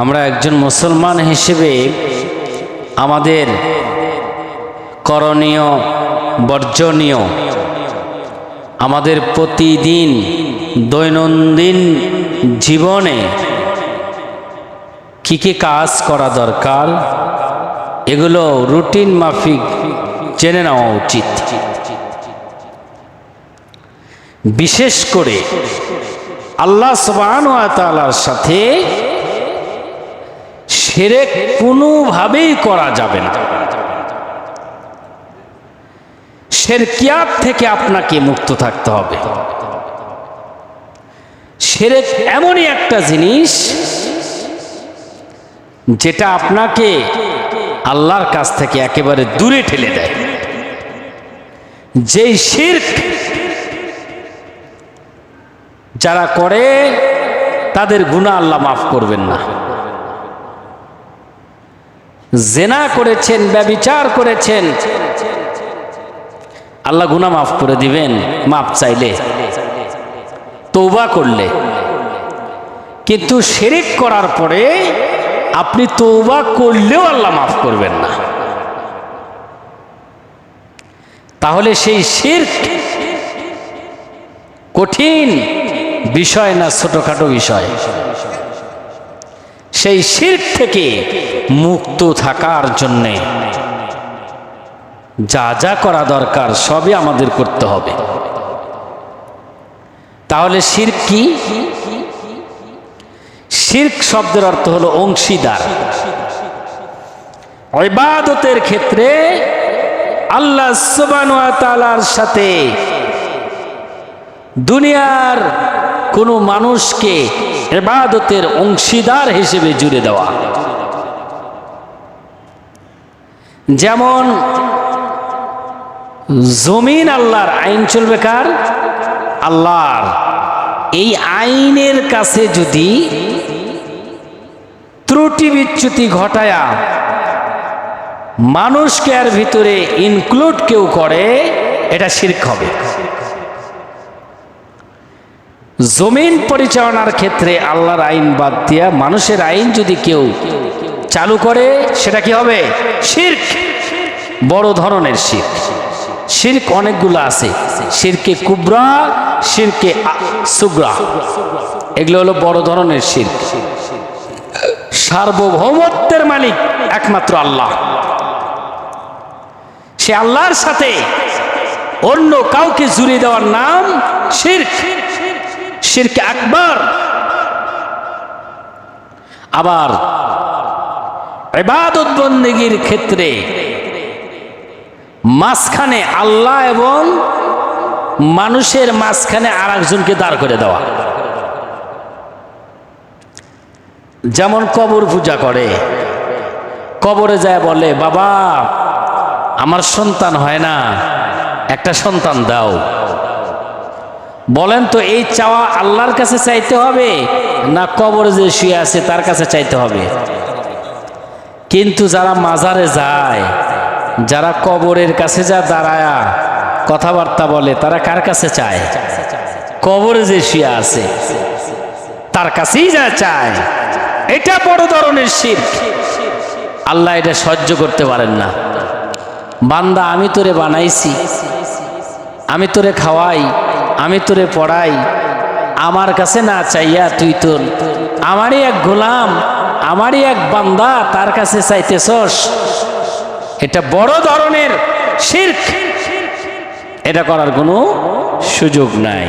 আমরা একজন মুসলমান হিসেবে আমাদের করণীয়, বর্জনীয়, আমাদের প্রতিদিন দৈনন্দিন জীবনে কী কী কাজ করা দরকার, এগুলো রুটিন মাফিক জেনে নেওয়া উচিত। বিশেষ করে আল্লাহ সবান সাথে সেরেক কোনোভাবেই করা যাবে না। শেরকিয়াত থেকে আপনাকে মুক্ত থাকতে হবে। সেরেক এমনই একটা জিনিস যেটা আপনাকে আল্লাহর কাছ থেকে একেবারে দূরে ঠেলে দেয়। যেই শির্ক যারা করে, তাদের গুণা আল্লাহ মাফ করবেন না। জেনা করেছেন, ব্যবিচার করেছেন। আল্লাহ গুনা মাফ করে দিবেন, মাফ চাইলে। তৌবা করলে। কিন্তু শেরিক করার পরে আপনি তৌবা করলেও আল্লাহ মাফ করবেন না। তাহলে সেই শির্ক কঠিন বিষয় না, ছোটখাটো বিষয়। সেই শির্ক থেকে মুক্ত থাকার জন্যে। যা যা করা দরকার সবই আমাদের করতে হবে। তাহলে শির্ক কি? শির্ক শব্দের অর্থ হলো অংশীদার। ইবাদতের ক্ষেত্রে আল্লাহ তাআলার সাথে দুনিয়ার কোনো মানুষকে এবাদতের অংশীদার হিসেবে জুড়ে দেওয়া। যেমন জমিন আল্লাহর আইন চলবে কার? আল্লাহর। এই আইনের কাছে যদি ত্রুটি বিচ্যুতি ঘটায়া মানুষকে এর ভিতরে ইনক্লুড কেউ করে, এটা শির্ক হবে। জমিন পরিচালনার ক্ষেত্রে আল্লাহর আইন বাদ দিয়া মানুষের আইন যদি কেউ চালু করে, সেটা কি হবে? শির্ক। বড় ধরনের শির্ক। শির্ক অনেকগুলো আছে। শিরকে কুবরা, শিরকে সুগরা। এগুলো হলো বড় ধরনের শির্ক। সার্বভৌমত্বের মালিক একমাত্র আল্লাহ। সে আল্লাহর সাথে অন্য কাউকে জুড়ে দেওয়ার নাম শির্ক। শিরকে আকবর। আবার ইবাদত বন্দেগীর ক্ষেত্রে মাঝখানে আল্লাহ এবং মানুষের মাঝখানে আর একজনকে দাঁড় করে দেওয়া। যেমন কবর পূজা করে, কবরে যায় বলে, বাবা, আমার সন্তান হয় না, একটা সন্তান দাও। বলেন তো, এই চাওয়া আল্লাহর কাছে চাইতে হবে না কবরে যে শুয়ে আছে তার কাছে চাইতে হবে? কিন্তু যারা মাজারে যায়, যারা কবরের কাছে যা দাঁড়ায়া কথাবার্তা বলে, তারা কার কাছে চায়? কবরে যে শিয়া আছে, তার কাছেই যা চায়। এটা বড় ধরনের শির আল্লাহ এটা সহ্য করতে পারেন না। বান্দা, আমি তোরে বানাইছি, আমি তোরে খাওয়াই, আমি তোরে পড়াই, আমার কাছে না চাইয়া তুই তোর, আমারই এক গোলাম আমারই এক বান্দা তার কাছে চাইতেছস, এটা বড় ধরনের শির্ক। এটা করার কোনো সুযোগ নাই।